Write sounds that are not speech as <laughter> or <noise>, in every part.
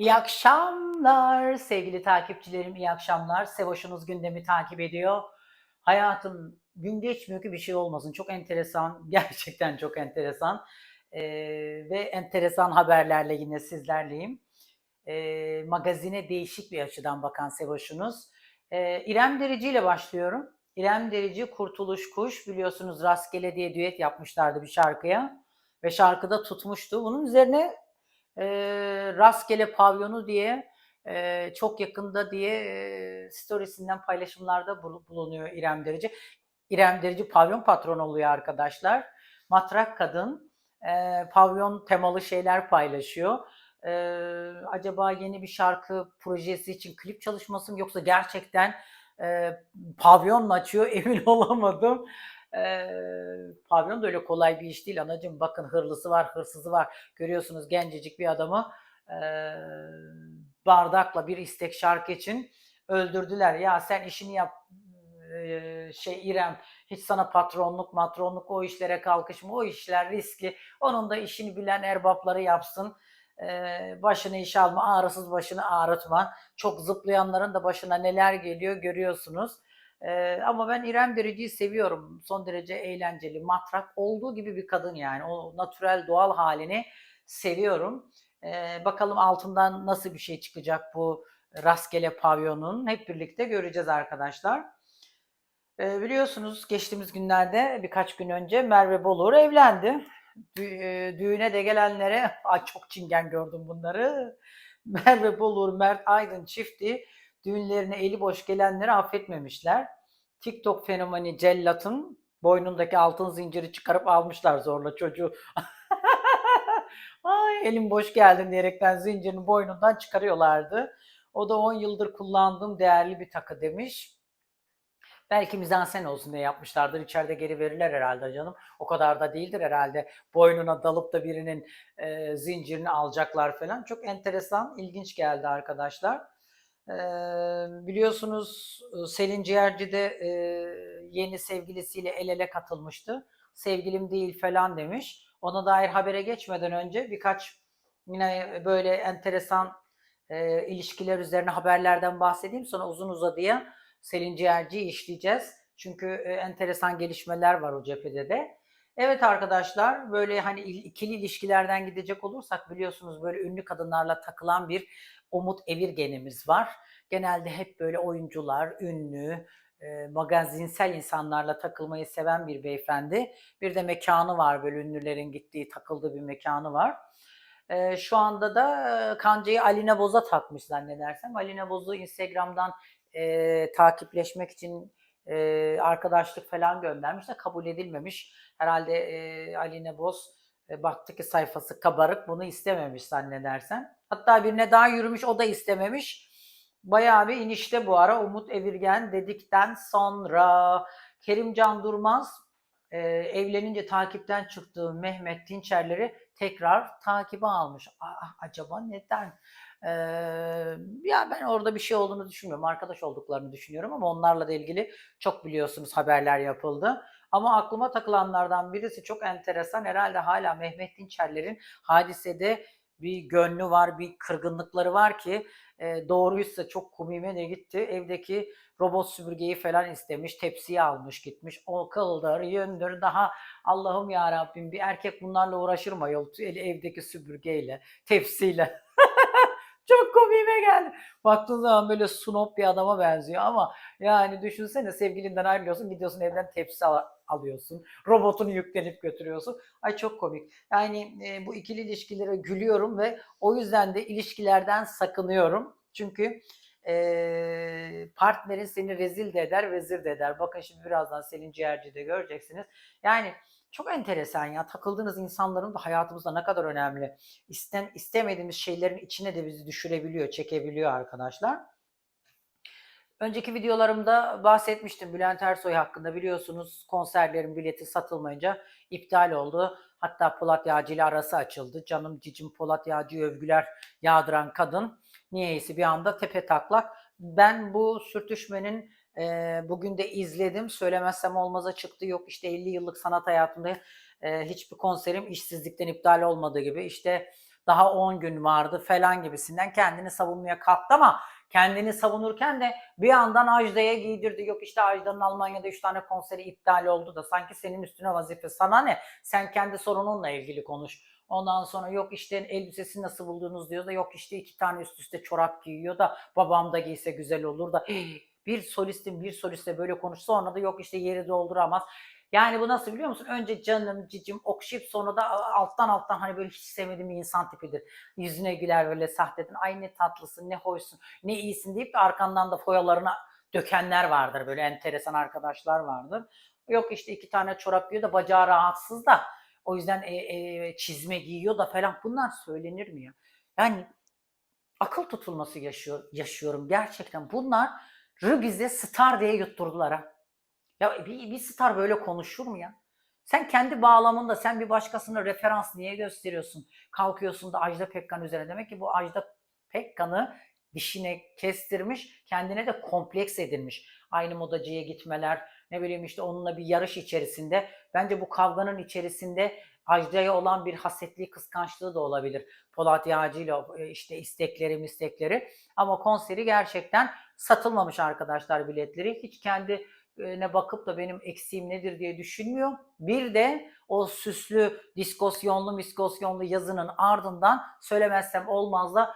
İyi akşamlar sevgili takipçilerim, iyi akşamlar. Sevoş'unuz gündemi takip ediyor. Hayatım gün geçmiyor ki bir şey olmasın. Çok enteresan, <laughs> gerçekten çok enteresan. Ee, ve enteresan haberlerle yine sizlerleyim. Ee, magazine değişik bir açıdan bakan Sevoş'unuz. Ee, İrem Derici ile başlıyorum. İrem Derici, Kurtuluş Kuş biliyorsunuz Rastgele diye düet yapmışlardı bir şarkıya. Ve şarkıda tutmuştu. Bunun üzerine e, Rastgele Pavyonu diye e, çok yakında diye e, storiesinden paylaşımlarda bul- bulunuyor İrem Derici. İrem Derici pavyon patronu oluyor arkadaşlar. Matrak kadın e, pavyon temalı şeyler paylaşıyor. E, acaba yeni bir şarkı projesi için klip çalışması mı yoksa gerçekten e, pavyon mu açıyor <laughs> emin olamadım. E, pavyon da öyle kolay bir iş değil anacığım. Bakın hırlısı var, hırsızı var. Görüyorsunuz gencecik bir adamı e, bardakla bir istek şarkı için öldürdüler. Ya sen işini yap şey İrem hiç sana patronluk matronluk o işlere kalkışma o işler riskli. Onun da işini bilen erbapları yapsın. Başını iş alma ağrısız başını ağrıtma. Çok zıplayanların da başına neler geliyor görüyorsunuz. E, ama ben İrem Derici'yi seviyorum. Son derece eğlenceli, matrak olduğu gibi bir kadın yani. O natürel doğal halini seviyorum. E, bakalım altından nasıl bir şey çıkacak bu rastgele pavyonun. Hep birlikte göreceğiz arkadaşlar. E, biliyorsunuz geçtiğimiz günlerde birkaç gün önce Merve Bolur evlendi. Dü- düğüne de gelenlere, <laughs> ay çok çingen gördüm bunları. <laughs> Merve Bolur, Mert Aydın çifti düğünlerine eli boş gelenleri affetmemişler. TikTok fenomeni Cellat'ın boynundaki altın zinciri çıkarıp almışlar zorla çocuğu. <laughs> Ay elim boş geldin diyerekten zincirini boynundan çıkarıyorlardı. O da 10 yıldır kullandığım değerli bir takı demiş. Belki mizansen olsun diye yapmışlardır. İçeride geri verirler herhalde canım. O kadar da değildir herhalde. Boynuna dalıp da birinin e, zincirini alacaklar falan. Çok enteresan, ilginç geldi arkadaşlar. Biliyorsunuz Selin Ciğerci de e, yeni sevgilisiyle el ele katılmıştı. Sevgilim değil falan demiş. Ona dair habere geçmeden önce birkaç yine böyle enteresan e, ilişkiler üzerine haberlerden bahsedeyim. Sonra uzun uzadıya Selin Ciğerci'yi işleyeceğiz. Çünkü e, enteresan gelişmeler var o cephede de. Evet arkadaşlar böyle hani il- ikili ilişkilerden gidecek olursak biliyorsunuz böyle ünlü kadınlarla takılan bir Umut Evirgen'imiz var. Genelde hep böyle oyuncular, ünlü, e, magazinsel insanlarla takılmayı seven bir beyefendi. Bir de mekanı var böyle ünlülerin gittiği, takıldığı bir mekanı var. E, şu anda da e, kancayı Alina Boz'a takmış zannedersem. Alina Boz'u Instagram'dan e, takipleşmek için e, arkadaşlık falan göndermiş de kabul edilmemiş. Herhalde e, Aline Boz e, baktı ki sayfası kabarık bunu istememiş zannedersem. Hatta birine daha yürümüş o da istememiş. Bayağı bir inişte bu ara Umut Evirgen dedikten sonra Kerimcan Durmaz e, evlenince takipten çıktığı Mehmet Dinçerleri tekrar takibe almış. Aa, acaba neden? Ee, ya ben orada bir şey olduğunu düşünmüyorum. Arkadaş olduklarını düşünüyorum ama onlarla da ilgili çok biliyorsunuz haberler yapıldı. Ama aklıma takılanlardan birisi çok enteresan. Herhalde hala Mehmet Dinçerler'in hadisede bir gönlü var, bir kırgınlıkları var ki e, doğruysa çok komiğime de gitti. Evdeki robot süpürgeyi falan istemiş, tepsiyi almış gitmiş. O kıldır, yöndür daha Allah'ım ya Rabbim bir erkek bunlarla uğraşır mı yol evdeki süpürgeyle, tepsiyle. <laughs> Çok komiğime geldi. Baktığın zaman böyle sunop bir adama benziyor ama yani düşünsene sevgilinden ayrılıyorsun gidiyorsun evden tepsi al- alıyorsun. Robotunu yüklenip götürüyorsun. Ay çok komik. Yani e, bu ikili ilişkilere gülüyorum ve o yüzden de ilişkilerden sakınıyorum. Çünkü e, partnerin seni rezil de eder, vezir de eder. Bakın şimdi birazdan Selin Ciğerci'de göreceksiniz. Yani çok enteresan ya. Takıldığınız insanların da hayatımızda ne kadar önemli. İsten, istemediğimiz şeylerin içine de bizi düşürebiliyor, çekebiliyor arkadaşlar. Önceki videolarımda bahsetmiştim Bülent Ersoy hakkında biliyorsunuz konserlerin bileti satılmayınca iptal oldu. Hatta Polat Yağcı ile arası açıldı. Canım cicim Polat Yağcı övgüler yağdıran kadın niyeyse bir anda tepe taklak. Ben bu sürtüşmenin e, bugün de izledim. Söylemezsem olmaza çıktı. Yok işte 50 yıllık sanat hayatımda e, hiçbir konserim işsizlikten iptal olmadığı gibi. İşte Daha 10 gün vardı falan gibisinden kendini savunmaya kalktı ama kendini savunurken de bir yandan Ajda'ya giydirdi. Yok işte Ajda'nın Almanya'da 3 tane konseri iptal oldu da sanki senin üstüne vazife. Sana ne? Sen kendi sorununla ilgili konuş. Ondan sonra yok işte elbisesini nasıl buldunuz diyor da yok işte iki tane üst üste çorap giyiyor da babam da giyse güzel olur da bir solistin bir soliste böyle konuşsa sonra da yok işte yeri dolduramaz. Yani bu nasıl biliyor musun? Önce canım cicim okşayıp sonra da alttan alttan hani böyle hiç sevmediğim bir insan tipidir. Yüzüne güler böyle sahteden ay ne tatlısın ne hoşsun ne iyisin deyip de arkandan da foyalarına dökenler vardır. Böyle enteresan arkadaşlar vardır. Yok işte iki tane çorap giyiyor da bacağı rahatsız da o yüzden e, e, çizme giyiyor da falan bunlar söylenir mi ya? Yani akıl tutulması yaşıyor, yaşıyorum gerçekten. Bunları bize star diye yutturdular ha. Ya bir, bir star böyle konuşur mu ya? Sen kendi bağlamında sen bir başkasına referans niye gösteriyorsun? Kalkıyorsun da Ajda Pekkan üzerine. Demek ki bu Ajda Pekkan'ı dişine kestirmiş, kendine de kompleks edinmiş. Aynı modacıya gitmeler, ne bileyim işte onunla bir yarış içerisinde. Bence bu kavganın içerisinde Ajda'ya olan bir hasetliği, kıskançlığı da olabilir. Polat Yağcı ile işte istekleri, istekleri. Ama konseri gerçekten satılmamış arkadaşlar biletleri. Hiç kendi ne bakıp da benim eksiğim nedir diye düşünmüyor. Bir de o süslü diskosyonlu miskosyonlu yazının ardından söylemezsem olmaz da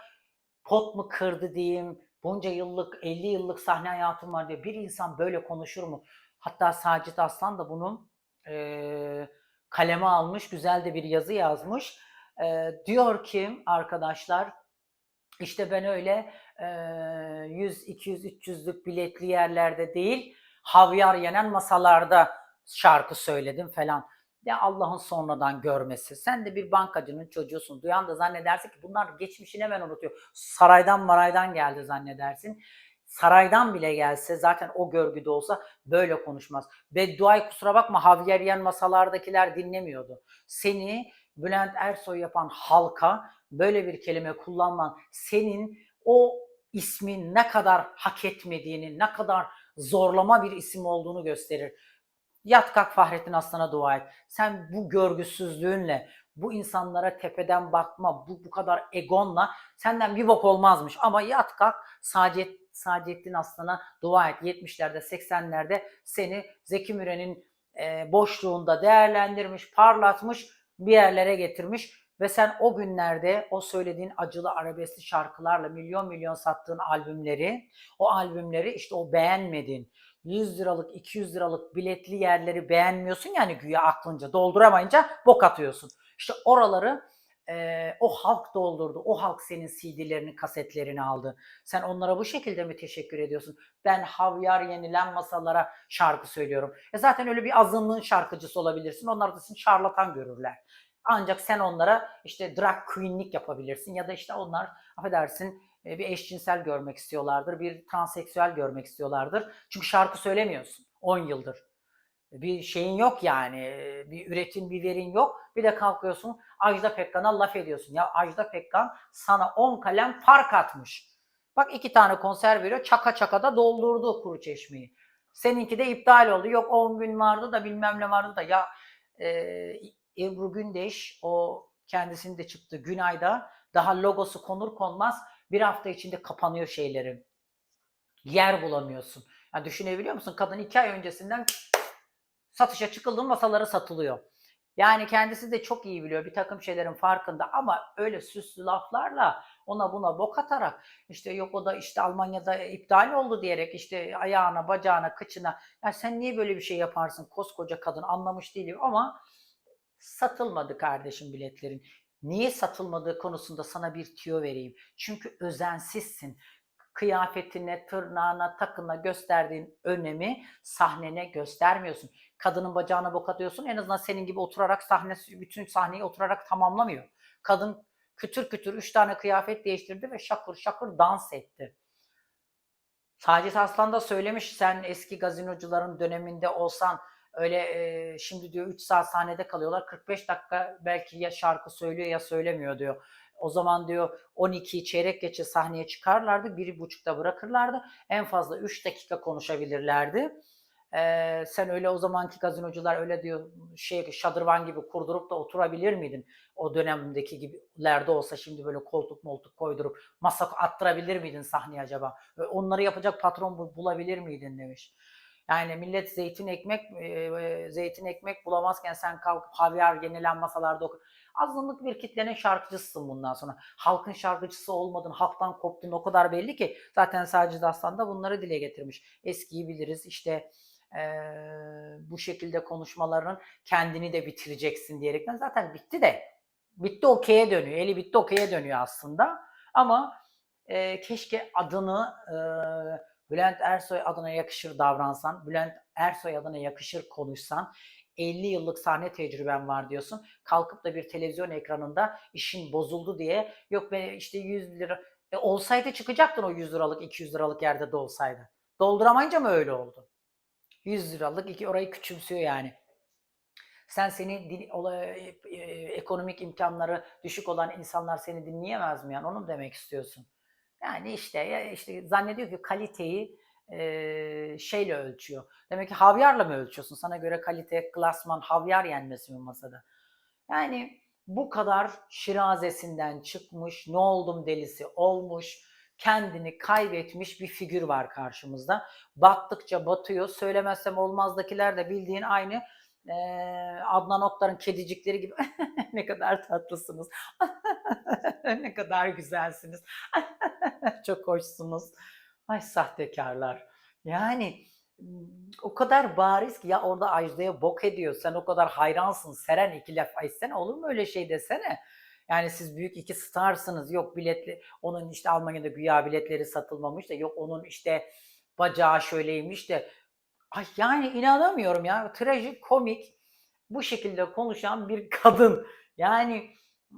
pot mu kırdı diyeyim, bunca yıllık 50 yıllık sahne hayatım var diye bir insan böyle konuşur mu? Hatta Sacit Aslan da bunun e, kaleme almış, güzel de bir yazı yazmış. E, diyor ki arkadaşlar işte ben öyle 100, 200, 300'lük biletli yerlerde değil, havyar yenen masalarda şarkı söyledim falan. Ya Allah'ın sonradan görmesi. Sen de bir bankacının çocuğusun. Duyan da zannedersin ki bunlar geçmişini hemen unutuyor. Saraydan maraydan geldi zannedersin. Saraydan bile gelse zaten o görgüde olsa böyle konuşmaz. Bedduayı kusura bakma Javier Yen masalardakiler dinlemiyordu. Seni Bülent Ersoy yapan halka böyle bir kelime kullanman senin o ismin ne kadar hak etmediğini, ne kadar zorlama bir isim olduğunu gösterir. Yat kalk Fahrettin Aslan'a dua et. Sen bu görgüsüzlüğünle, bu insanlara tepeden bakma, bu bu kadar egonla senden bir bok olmazmış. Ama yat kalk Sacet, Sacettin Aslan'a dua et. 70'lerde 80'lerde seni Zeki Müren'in e, boşluğunda değerlendirmiş, parlatmış, bir yerlere getirmiş. Ve sen o günlerde o söylediğin acılı arabesli şarkılarla milyon milyon sattığın albümleri, o albümleri işte o beğenmedin. 100 liralık, 200 liralık biletli yerleri beğenmiyorsun yani güya aklınca dolduramayınca bok atıyorsun. İşte oraları e, o halk doldurdu. O halk senin CD'lerini, kasetlerini aldı. Sen onlara bu şekilde mi teşekkür ediyorsun? Ben havyar yenilen masalara şarkı söylüyorum. E zaten öyle bir azınlığın şarkıcısı olabilirsin. Onlar da seni şarlatan görürler. Ancak sen onlara işte drag queenlik yapabilirsin ya da işte onlar affedersin bir eşcinsel görmek istiyorlardır, bir transseksüel görmek istiyorlardır. Çünkü şarkı söylemiyorsun 10 yıldır. Bir şeyin yok yani, bir üretim, bir verin yok. Bir de kalkıyorsun Ajda Pekkan'a laf ediyorsun. Ya Ajda Pekkan sana 10 kalem fark atmış. Bak iki tane konser veriyor, çaka çaka da doldurdu kuru çeşmeyi. Seninki de iptal oldu. Yok 10 gün vardı da bilmem ne vardı da. Ya e, Ebru Gündeş o kendisinin de çıktı Günay'da daha logosu konur konmaz bir hafta içinde kapanıyor şeylerin. Yer bulamıyorsun. Yani düşünebiliyor musun? Kadın iki ay öncesinden satışa çıkıldığı masaları satılıyor. Yani kendisi de çok iyi biliyor bir takım şeylerin farkında ama öyle süslü laflarla ona buna bok atarak işte yok o da işte Almanya'da iptal oldu diyerek işte ayağına, bacağına, kıçına ya sen niye böyle bir şey yaparsın koskoca kadın anlamış değilim ama satılmadı kardeşim biletlerin. Niye satılmadığı konusunda sana bir tüyo vereyim. Çünkü özensizsin. Kıyafetine, tırnağına, takına gösterdiğin önemi sahnene göstermiyorsun. Kadının bacağına bok atıyorsun. En azından senin gibi oturarak sahne, bütün sahneyi oturarak tamamlamıyor. Kadın kütür kütür üç tane kıyafet değiştirdi ve şakır şakır dans etti. Sacit Aslan da söylemiş sen eski gazinocuların döneminde olsan Öyle e, şimdi diyor 3 saat sahnede kalıyorlar. 45 dakika belki ya şarkı söylüyor ya söylemiyor diyor. O zaman diyor 12 çeyrek geçe sahneye çıkarlardı. 1.30'da bırakırlardı. En fazla 3 dakika konuşabilirlerdi. Ee, sen öyle o zamanki gazinocular öyle diyor şey şadırvan gibi kurdurup da oturabilir miydin? O dönemdeki gibilerde olsa şimdi böyle koltuk moltuk koydurup masa attırabilir miydin sahneye acaba? Onları yapacak patron bul- bulabilir miydin demiş. Yani millet zeytin ekmek e, zeytin ekmek bulamazken sen kalkıp havyar yenilen masalarda oku. Azınlık bir kitlenin şarkıcısısın bundan sonra. Halkın şarkıcısı olmadın, halktan koptun o kadar belli ki. Zaten Sacit Aslan da bunları dile getirmiş. Eskiyi biliriz işte eee, bu şekilde konuşmalarının kendini de bitireceksin diyerekten zaten bitti de. Bitti okey'e dönüyor. Eli bitti okey'e dönüyor aslında. Ama eee, keşke adını eee, Bülent Ersoy adına yakışır davransan, Bülent Ersoy adına yakışır konuşsan, 50 yıllık sahne tecrüben var diyorsun. Kalkıp da bir televizyon ekranında işin bozuldu diye yok be işte 100 lira e, olsaydı çıkacaktın o 100 liralık 200 liralık yerde de olsaydı. Dolduramayınca mı öyle oldu? 100 liralık iki orayı küçümsüyor yani. Sen seni din- ola- e, e, ekonomik imkanları düşük olan insanlar seni dinleyemez mi yani onu demek istiyorsun? Yani işte işte zannediyor ki kaliteyi e, şeyle ölçüyor. Demek ki havyarla mı ölçüyorsun? Sana göre kalite, klasman, havyar yenmesi mi masada? Yani bu kadar şirazesinden çıkmış, ne oldum delisi olmuş, kendini kaybetmiş bir figür var karşımızda. Battıkça batıyor. Söylemezsem olmazdakiler de bildiğin aynı eee, Adnan Oktar'ın kedicikleri gibi. <laughs> ne kadar tatlısınız. <laughs> ne kadar güzelsiniz. <laughs> Çok hoşsunuz. Ay sahtekarlar. Yani o kadar bariz ki ya orada Ajda'ya bok ediyor. Sen o kadar hayransın. Seren iki laf etsene. Olur mu öyle şey desene. Yani siz büyük iki starsınız. Yok biletli onun işte Almanya'da güya biletleri satılmamış da yok onun işte bacağı şöyleymiş de Ay yani inanamıyorum ya. Trajik, komik bu şekilde konuşan bir kadın. Yani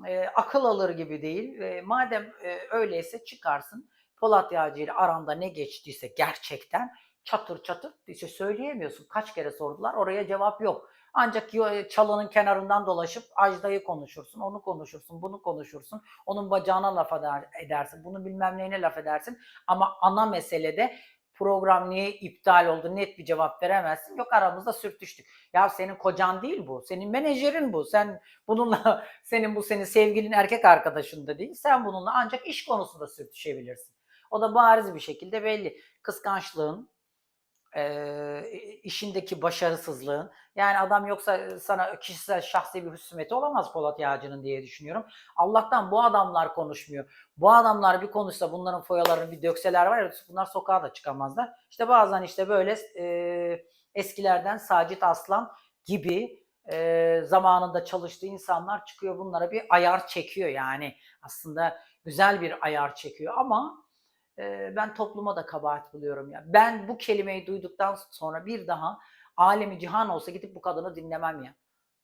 e, akıl alır gibi değil. E, madem e, öyleyse çıkarsın. Polat Yağcı ile aranda ne geçtiyse gerçekten çatır çatır işte söyleyemiyorsun. Kaç kere sordular oraya cevap yok. Ancak yo- çalının kenarından dolaşıp Ajda'yı konuşursun, onu konuşursun, bunu konuşursun. Onun bacağına laf eder- edersin, bunun bilmem neyine laf edersin. Ama ana meselede program niye iptal oldu net bir cevap veremezsin. Yok aramızda sürtüştük. Ya senin kocan değil bu. Senin menajerin bu. Sen bununla <laughs> senin bu senin sevgilin erkek arkadaşın da değil. Sen bununla ancak iş konusunda sürtüşebilirsin. O da bariz bir şekilde belli. Kıskançlığın, eee, işindeki başarısızlığın. Yani adam yoksa sana kişisel şahsi bir husumeti olamaz Polat Yağcı'nın diye düşünüyorum. Allah'tan bu adamlar konuşmuyor. Bu adamlar bir konuşsa bunların foyalarını bir dökseler var ya bunlar sokağa da çıkamazlar. İşte bazen işte böyle eee, eskilerden Sacit Aslan gibi eee, zamanında çalıştığı insanlar çıkıyor bunlara bir ayar çekiyor yani. Aslında güzel bir ayar çekiyor ama Ben topluma da kabahat buluyorum ya. Ben bu kelimeyi duyduktan sonra bir daha alemi cihan olsa gidip bu kadını dinlemem ya.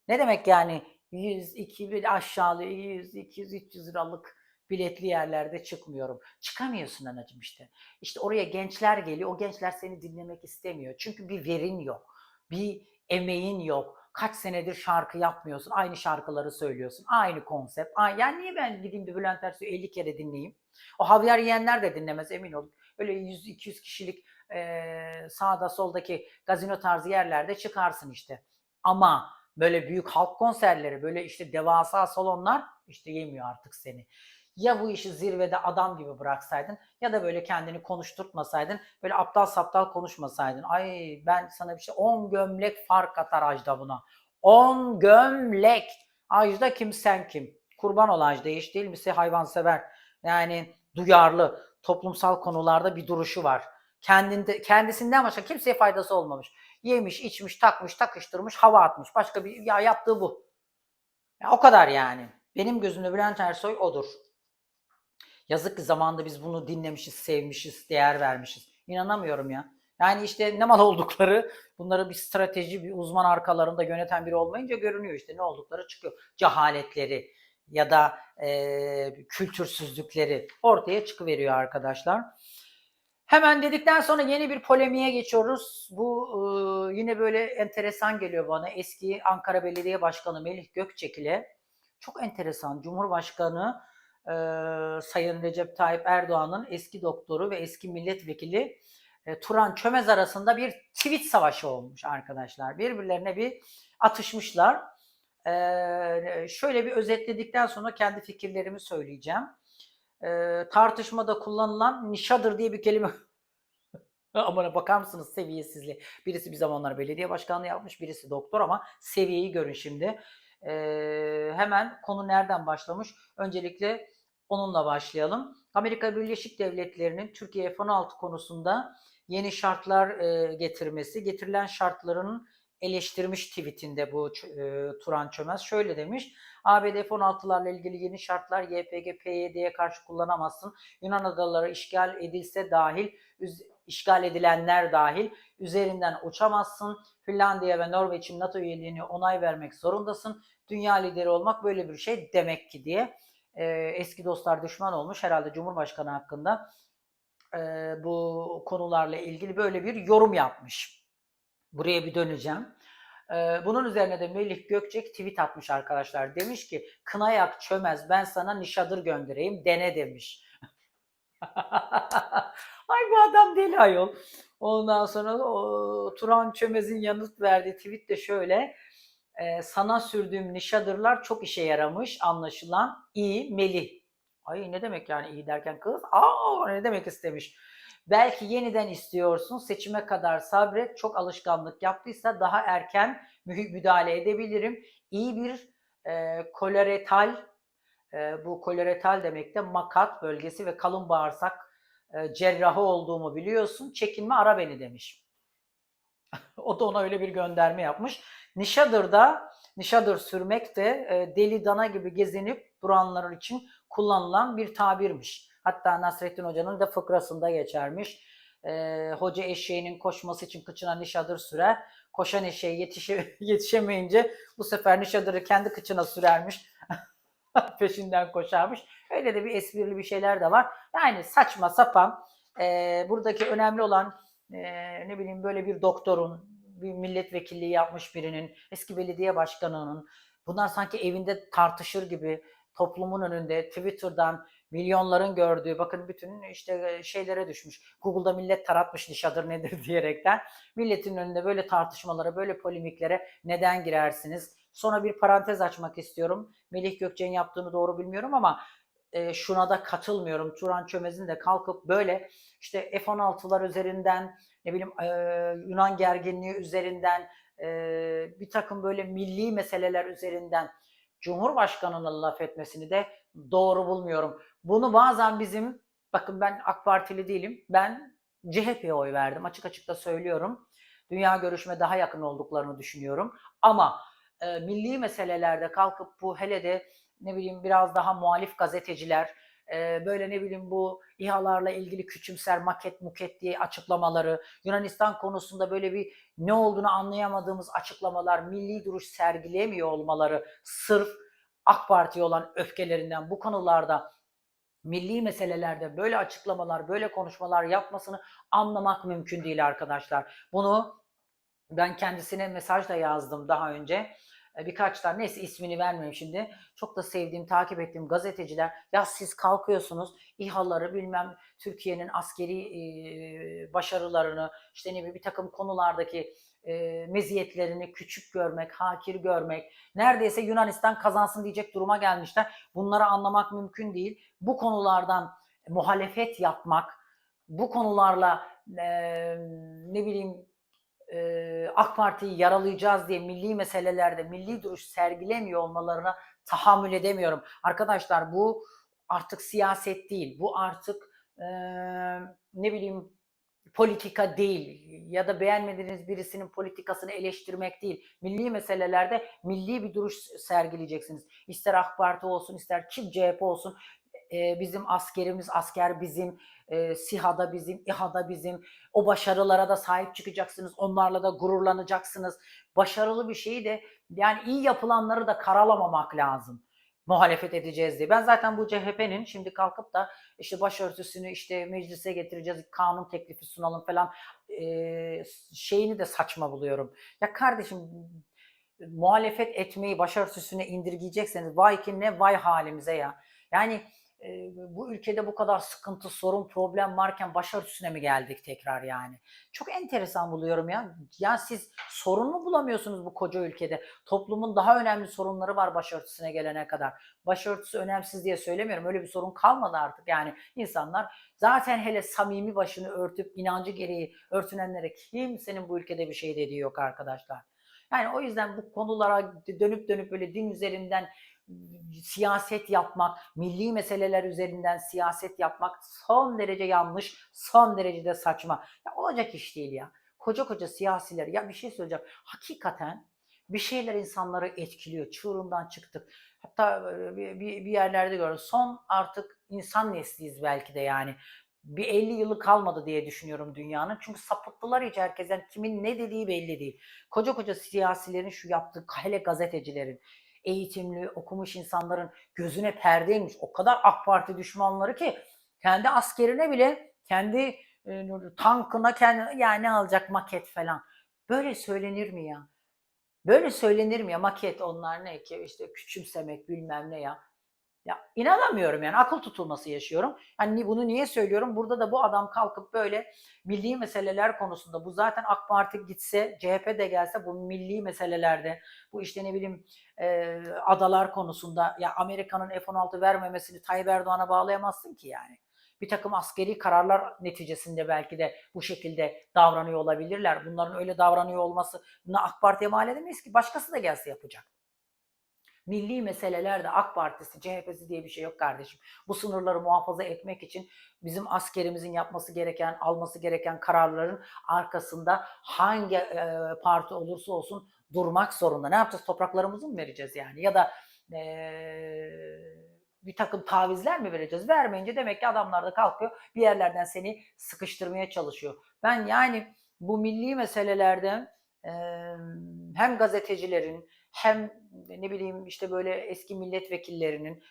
Ne demek yani 100, 200 aşağılı 100, 200, 300 liralık biletli yerlerde çıkmıyorum. Çıkamıyorsun anacığım işte. İşte oraya gençler geliyor. O gençler seni dinlemek istemiyor. Çünkü bir verin yok. Bir emeğin yok. Kaç senedir şarkı yapmıyorsun. Aynı şarkıları söylüyorsun. Aynı konsept. Aynı. Yani niye ben gideyim de Bülent Ersoy'u 50 kere dinleyeyim? O havyar yiyenler de dinlemez emin olun. Öyle 100-200 kişilik eee, sağda soldaki gazino tarzı yerlerde çıkarsın işte. Ama böyle büyük halk konserleri, böyle işte devasa salonlar işte yemiyor artık seni. Ya bu işi zirvede adam gibi bıraksaydın ya da böyle kendini konuşturtmasaydın, böyle aptal saptal konuşmasaydın. Ay ben sana bir şey 10 gömlek fark atar Ajda buna. 10 gömlek. Ajda kim sen kim? Kurban ol Ajda hiç değil misin hayvansever. Yani duyarlı, toplumsal konularda bir duruşu var. Kendinde, kendisinden başka kimseye faydası olmamış. Yemiş, içmiş, takmış, takıştırmış, hava atmış. Başka bir ya yaptığı bu. Ya o kadar yani. Benim gözümde Bülent Ersoy odur. Yazık ki zamanında biz bunu dinlemişiz, sevmişiz, değer vermişiz. İnanamıyorum ya. Yani işte ne mal <laughs> oldukları, bunları bir strateji, bir uzman arkalarında yöneten biri olmayınca görünüyor işte ne oldukları çıkıyor. Cehaletleri ya da e, kültürsüzlükleri ortaya çıkıveriyor arkadaşlar. Hemen dedikten sonra yeni bir polemiğe geçiyoruz. Bu e, yine böyle enteresan geliyor bana. Eski Ankara Belediye Başkanı Melih Gökçek ile çok enteresan. Cumhurbaşkanı e, Sayın Recep Tayyip Erdoğan'ın eski doktoru ve eski milletvekili e, Turan Çömez arasında bir tweet savaşı olmuş arkadaşlar. Birbirlerine bir atışmışlar. Ee, şöyle bir özetledikten sonra kendi fikirlerimi söyleyeceğim. Ee, tartışmada kullanılan nişadır diye bir kelime <laughs> Ama bakar mısınız seviyesizliği? Birisi bir zamanlar belediye başkanlığı yapmış, birisi doktor ama seviyeyi görün şimdi. Ee, hemen konu nereden başlamış? Öncelikle onunla başlayalım. Amerika Birleşik Devletleri'nin Türkiye F-16 konusunda yeni şartlar e, getirmesi, getirilen şartların eleştirmiş tweetinde bu e, Turan Çömez. Şöyle demiş, ABD F-16'larla ilgili yeni şartlar YPG, PYD'ye karşı kullanamazsın. Yunan adaları işgal edilse dahil, işgal edilenler dahil üzerinden uçamazsın. Finlandiya ve Norveç'in NATO üyeliğini onay vermek zorundasın. Dünya lideri olmak böyle bir şey demek ki diye e, eski dostlar düşman olmuş herhalde Cumhurbaşkanı hakkında e, bu konularla ilgili böyle bir yorum yapmış. Buraya bir döneceğim. E, bunun üzerine de Melih Gökçek tweet atmış arkadaşlar. Demiş ki kınayak çömez ben sana nişadır göndereyim dene demiş. <laughs> Ay bu adam deli ayol. Ondan sonra o, Turan Çömez'in yanıt verdiği tweet de şöyle. E, sana sürdüğüm nişadırlar çok işe yaramış anlaşılan. İyi Melih. Ay ne demek yani iyi derken kız? Aa ne demek istemiş. Belki yeniden istiyorsun. Seçime kadar sabret. Çok alışkanlık yaptıysa daha erken müdahale edebilirim. İyi bir e, koloretal e, bu koloretal demek de makat bölgesi ve kalın bağırsak e, cerrahı olduğumu biliyorsun. Çekinme ara beni demiş. <laughs> o da ona öyle bir gönderme yapmış. Nişadır'da Nişadır sürmek de e, deli dana gibi gezinip duranlar için kullanılan bir tabirmiş. Hatta Nasrettin Hoca'nın da fıkrasında geçermiş. E, hoca eşeğinin koşması için kıçına nişadır sürer. Koşan eşeği yetişe, <laughs> yetişemeyince bu sefer nişadırı kendi kıçına sürermiş. <laughs> <laughs> Peşinden koşarmış. Öyle de bir esprili bir şeyler de var. Yani saçma sapan. E, buradaki önemli olan e, ne bileyim böyle bir doktorun, bir milletvekilliği yapmış birinin, eski belediye başkanının bunlar sanki evinde tartışır gibi toplumun önünde Twitter'dan milyonların gördüğü bakın bütün işte şeylere düşmüş. Google'da millet taratmış nişadır nedir <laughs> diyerekten. Milletin önünde böyle tartışmalara, böyle polemiklere neden girersiniz? Sonra bir parantez açmak istiyorum. Melih Gökçe'nin yaptığını doğru bilmiyorum ama e, şuna da katılmıyorum. Turan Çömez'in de kalkıp böyle işte F-16'lar üzerinden ne bileyim e, Yunan gerginliği üzerinden e, bir takım böyle milli meseleler üzerinden Cumhurbaşkanı'nın laf etmesini de doğru bulmuyorum. Bunu bazen bizim bakın ben AK Partili değilim. Ben CHP'ye oy verdim. Açık açık da söylüyorum. Dünya görüşme daha yakın olduklarını düşünüyorum. Ama e, milli meselelerde kalkıp bu hele de ne bileyim biraz daha muhalif gazeteciler e, böyle ne bileyim bu İHA'larla ilgili küçümser maket muket diye açıklamaları, Yunanistan konusunda böyle bir ne olduğunu anlayamadığımız açıklamalar, milli duruş sergileyemiyor olmaları sırf AK Parti'ye olan öfkelerinden bu konularda milli meselelerde böyle açıklamalar, böyle konuşmalar yapmasını anlamak mümkün değil arkadaşlar. Bunu ben kendisine mesaj da yazdım daha önce. E, birkaç tane neyse ismini vermeyeyim şimdi. Çok da sevdiğim, takip ettiğim gazeteciler ya siz kalkıyorsunuz İHA'ları bilmem Türkiye'nin askeri e, başarılarını işte ne bir takım konulardaki e, meziyetlerini küçük görmek, hakir görmek, neredeyse Yunanistan kazansın diyecek duruma gelmişler. Bunları anlamak mümkün değil. Bu konulardan muhalefet yapmak, bu konularla e, ne bileyim e, AK Parti'yi yaralayacağız diye milli meselelerde milli duruş sergilemiyor olmalarına tahammül edemiyorum. Arkadaşlar bu artık siyaset değil. Bu artık e, ne bileyim politika değil ya da beğenmediğiniz birisinin politikasını eleştirmek değil. Milli meselelerde milli bir duruş sergileyeceksiniz. İster AK Parti olsun, ister kim CHP olsun e, bizim askerimiz, asker bizim, e, SİHA'da bizim, İHA'da bizim. O başarılara da sahip çıkacaksınız. Onlarla da gururlanacaksınız. Başarılı bir şeyi de yani iyi yapılanları da karalamamak lazım muhalefet edeceğiz diye. Ben zaten bu CHP'nin şimdi kalkıp da işte başörtüsünü işte meclise getireceğiz, kanun teklifi sunalım falan e, şeyini de saçma buluyorum. Ya kardeşim muhalefet etmeyi başörtüsüne indirgeyecekseniz vay ki ne vay halimize ya. Yani bu ülkede bu kadar sıkıntı, sorun, problem varken başörtüsüne mi geldik tekrar yani? Çok enteresan buluyorum ya. Ya siz sorun mu bulamıyorsunuz bu koca ülkede? Toplumun daha önemli sorunları var başörtüsüne gelene kadar. Başörtüsü önemsiz diye söylemiyorum. Öyle bir sorun kalmadı artık. Yani insanlar zaten hele samimi başını örtüp inancı gereği örtünenlere kimsenin bu ülkede bir şey dediği yok arkadaşlar. Yani o yüzden bu konulara dönüp dönüp böyle din üzerinden siyaset yapmak, milli meseleler üzerinden siyaset yapmak son derece yanlış, son derece de saçma. Ya olacak iş değil ya. Koca koca siyasiler ya bir şey söyleyeceğim. Hakikaten bir şeyler insanları etkiliyor. Çığırından çıktık. Hatta bir, bir, yerlerde gördüm. Son artık insan nesliyiz belki de yani. Bir 50 yılı kalmadı diye düşünüyorum dünyanın. Çünkü sapıttılar hiç herkesten. Kimin ne dediği belli değil. Koca koca siyasilerin şu yaptığı, hele gazetecilerin, eğitimli, okumuş insanların gözüne perdeymiş. O kadar AK Parti düşmanları ki kendi askerine bile, kendi e, tankına kendi yani alacak maket falan. Böyle söylenir mi ya? Böyle söylenir mi ya? Maket onlar ne ki işte küçümsemek bilmem ne ya. Ya inanamıyorum yani akıl tutulması yaşıyorum. Hani bunu niye söylüyorum? Burada da bu adam kalkıp böyle milli meseleler konusunda bu zaten AK Parti gitse, CHP de gelse bu milli meselelerde bu işte ne bileyim e, adalar konusunda ya Amerika'nın F-16 vermemesini Tayyip Erdoğan'a bağlayamazsın ki yani. Bir takım askeri kararlar neticesinde belki de bu şekilde davranıyor olabilirler. Bunların öyle davranıyor olması AK Parti'ye mal edemeyiz ki başkası da gelse yapacak. Milli meselelerde AK Partisi, CHP'si diye bir şey yok kardeşim. Bu sınırları muhafaza etmek için bizim askerimizin yapması gereken, alması gereken kararların arkasında hangi e, parti olursa olsun durmak zorunda. Ne yapacağız? Topraklarımızı mı vereceğiz yani? Ya da e, bir takım tavizler mi vereceğiz? Vermeyince demek ki adamlar da kalkıyor bir yerlerden seni sıkıştırmaya çalışıyor. Ben yani bu milli meselelerde e, hem gazetecilerin hem ne bileyim işte böyle eski milletvekillerinin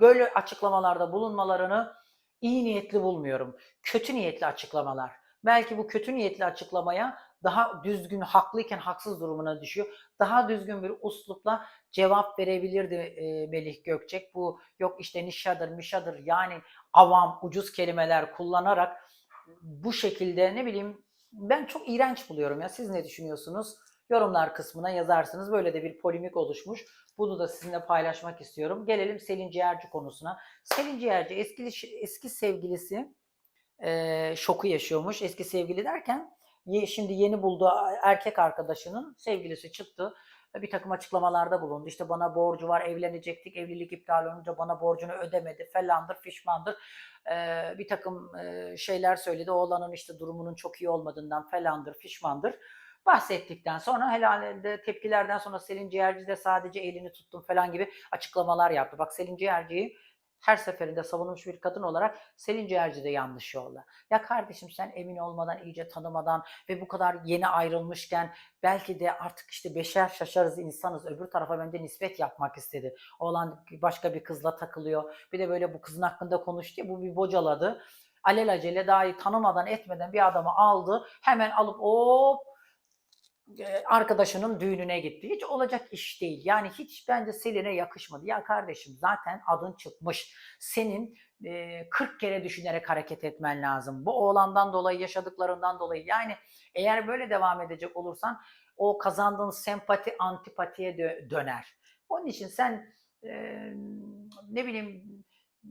böyle açıklamalarda bulunmalarını iyi niyetli bulmuyorum. Kötü niyetli açıklamalar. Belki bu kötü niyetli açıklamaya daha düzgün, haklıyken haksız durumuna düşüyor. Daha düzgün bir uslupla cevap verebilirdi e, Melih Gökçek. Bu yok işte nişadır, mişadır yani avam, ucuz kelimeler kullanarak bu şekilde ne bileyim ben çok iğrenç buluyorum ya. Siz ne düşünüyorsunuz? Yorumlar kısmına yazarsınız. Böyle de bir polemik oluşmuş. Bunu da sizinle paylaşmak istiyorum. Gelelim Selin Ciğerci konusuna. Selin Ciğerci eski, eski sevgilisi e, şoku yaşıyormuş. Eski sevgili derken şimdi yeni bulduğu erkek arkadaşının sevgilisi çıktı. Bir takım açıklamalarda bulundu. İşte bana borcu var, evlenecektik, evlilik iptal olunca bana borcunu ödemedi, falandır, fişmandır. Ee, bir takım e, şeyler söyledi. Oğlanın işte durumunun çok iyi olmadığından falandır, fişmandır bahsettikten sonra helalde tepkilerden sonra Selin Ciğerci de sadece elini tuttum falan gibi açıklamalar yaptı. Bak Selin Ciğerci'yi her seferinde savunmuş bir kadın olarak Selin Ciğerci de yanlış yolda. Ya kardeşim sen emin olmadan, iyice tanımadan ve bu kadar yeni ayrılmışken belki de artık işte beşer şaşarız insanız. Öbür tarafa bence nispet yapmak istedi. Oğlan başka bir kızla takılıyor. Bir de böyle bu kızın hakkında konuştu ya bu bir bocaladı. Alelacele dahi tanımadan etmeden bir adamı aldı. Hemen alıp hop arkadaşının düğününe gitti. Hiç olacak iş değil. Yani hiç bence Selin'e yakışmadı. Ya kardeşim zaten adın çıkmış. Senin 40 kere düşünerek hareket etmen lazım. Bu oğlandan dolayı, yaşadıklarından dolayı. Yani eğer böyle devam edecek olursan o kazandığın sempati antipatiye döner. Onun için sen ne bileyim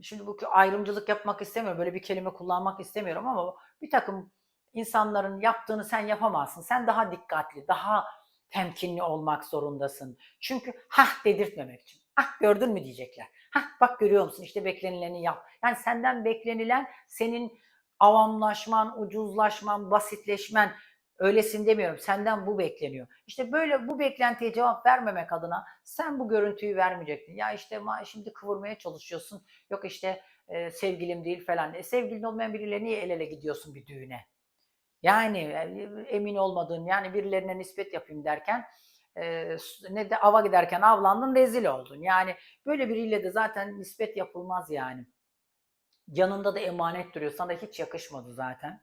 şimdi bu ayrımcılık yapmak istemiyorum. Böyle bir kelime kullanmak istemiyorum ama bir takım insanların yaptığını sen yapamazsın. Sen daha dikkatli, daha temkinli olmak zorundasın. Çünkü hah dedirtmemek için. Ah gördün mü diyecekler. Hah bak görüyor musun işte beklenileni yap. Yani senden beklenilen senin avamlaşman, ucuzlaşman, basitleşmen öylesin demiyorum. Senden bu bekleniyor. İşte böyle bu beklentiye cevap vermemek adına sen bu görüntüyü vermeyecektin. Ya işte ma şimdi kıvırmaya çalışıyorsun. Yok işte e, sevgilim değil falan. E, sevgilin olmayan biriyle niye el ele gidiyorsun bir düğüne? Yani emin olmadığın yani birilerine nispet yapayım derken e, ne de ava giderken avlandın rezil oldun. Yani böyle biriyle de zaten nispet yapılmaz yani. Yanında da emanet duruyor. Sana hiç yakışmadı zaten.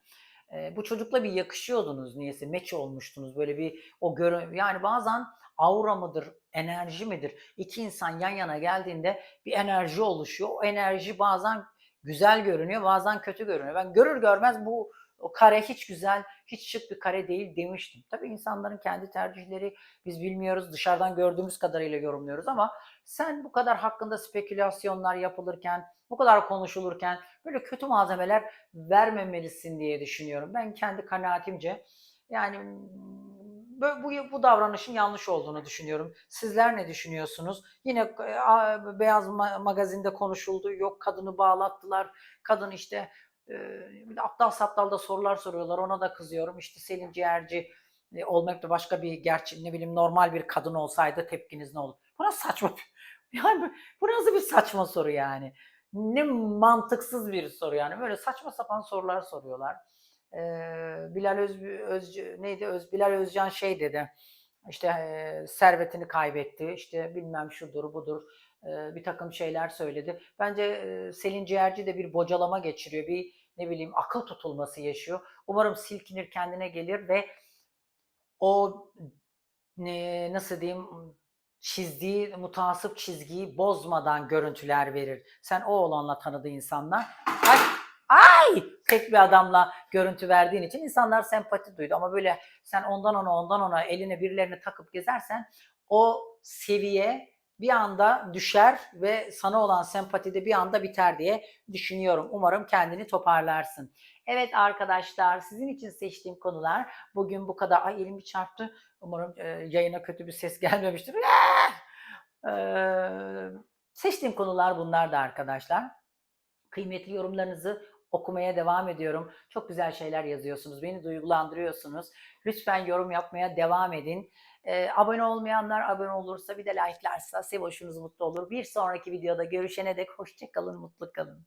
e, bu çocukla bir yakışıyordunuz niyeyse meç olmuştunuz böyle bir o görün yani bazen aura mıdır enerji midir iki insan yan yana geldiğinde bir enerji oluşuyor o enerji bazen güzel görünüyor bazen kötü görünüyor ben görür görmez bu o kare hiç güzel hiç şık bir kare değil demiştim tabii insanların kendi tercihleri biz bilmiyoruz dışarıdan gördüğümüz kadarıyla yorumluyoruz ama sen bu kadar hakkında spekülasyonlar yapılırken bu kadar konuşulurken böyle kötü malzemeler vermemelisin diye düşünüyorum. Ben kendi kanaatimce yani bu, bu, davranışın yanlış olduğunu düşünüyorum. Sizler ne düşünüyorsunuz? Yine e, Beyaz Ma- Magazin'de konuşuldu. Yok kadını bağlattılar. Kadın işte bir de aptal saptal da sorular soruyorlar. Ona da kızıyorum. İşte Selin Ciğerci e, olmak da başka bir gerçi ne bileyim normal bir kadın olsaydı tepkiniz ne olur? Bu nasıl saçma? <laughs> Yani bu- nasıl bir saçma soru yani? Ne mantıksız bir soru yani. Böyle saçma sapan sorular soruyorlar. Ee, Bilal Öz, Öz neydi Öz Bilal Özcan şey dedi. İşte e, servetini kaybetti. İşte bilmem şudur budur. E, bir takım şeyler söyledi. Bence e, Selin Ciğerci de bir bocalama geçiriyor. Bir ne bileyim akıl tutulması yaşıyor. Umarım silkinir kendine gelir ve o ne, nasıl diyeyim çizdiği mutasip çizgiyi bozmadan görüntüler verir. Sen o olanla tanıdığı insanlar ay ay tek bir adamla görüntü verdiğin için insanlar sempati duydu ama böyle sen ondan ona ondan ona eline birilerini takıp gezersen o seviye bir anda düşer ve sana olan sempati de bir anda biter diye düşünüyorum. Umarım kendini toparlarsın. Evet arkadaşlar sizin için seçtiğim konular bugün bu kadar. Ay elim bir çarptı. Umarım e, yayına kötü bir ses <laughs> gelmemiştir. Ee, seçtiğim konular bunlar da arkadaşlar. Kıymetli yorumlarınızı okumaya devam ediyorum. Çok güzel şeyler yazıyorsunuz. Beni duygulandırıyorsunuz. Lütfen yorum yapmaya devam edin. Ee, abone olmayanlar abone olursa bir de like'larsa sevoşunuz mutlu olur. Bir sonraki videoda görüşene dek hoşçakalın, mutlu kalın.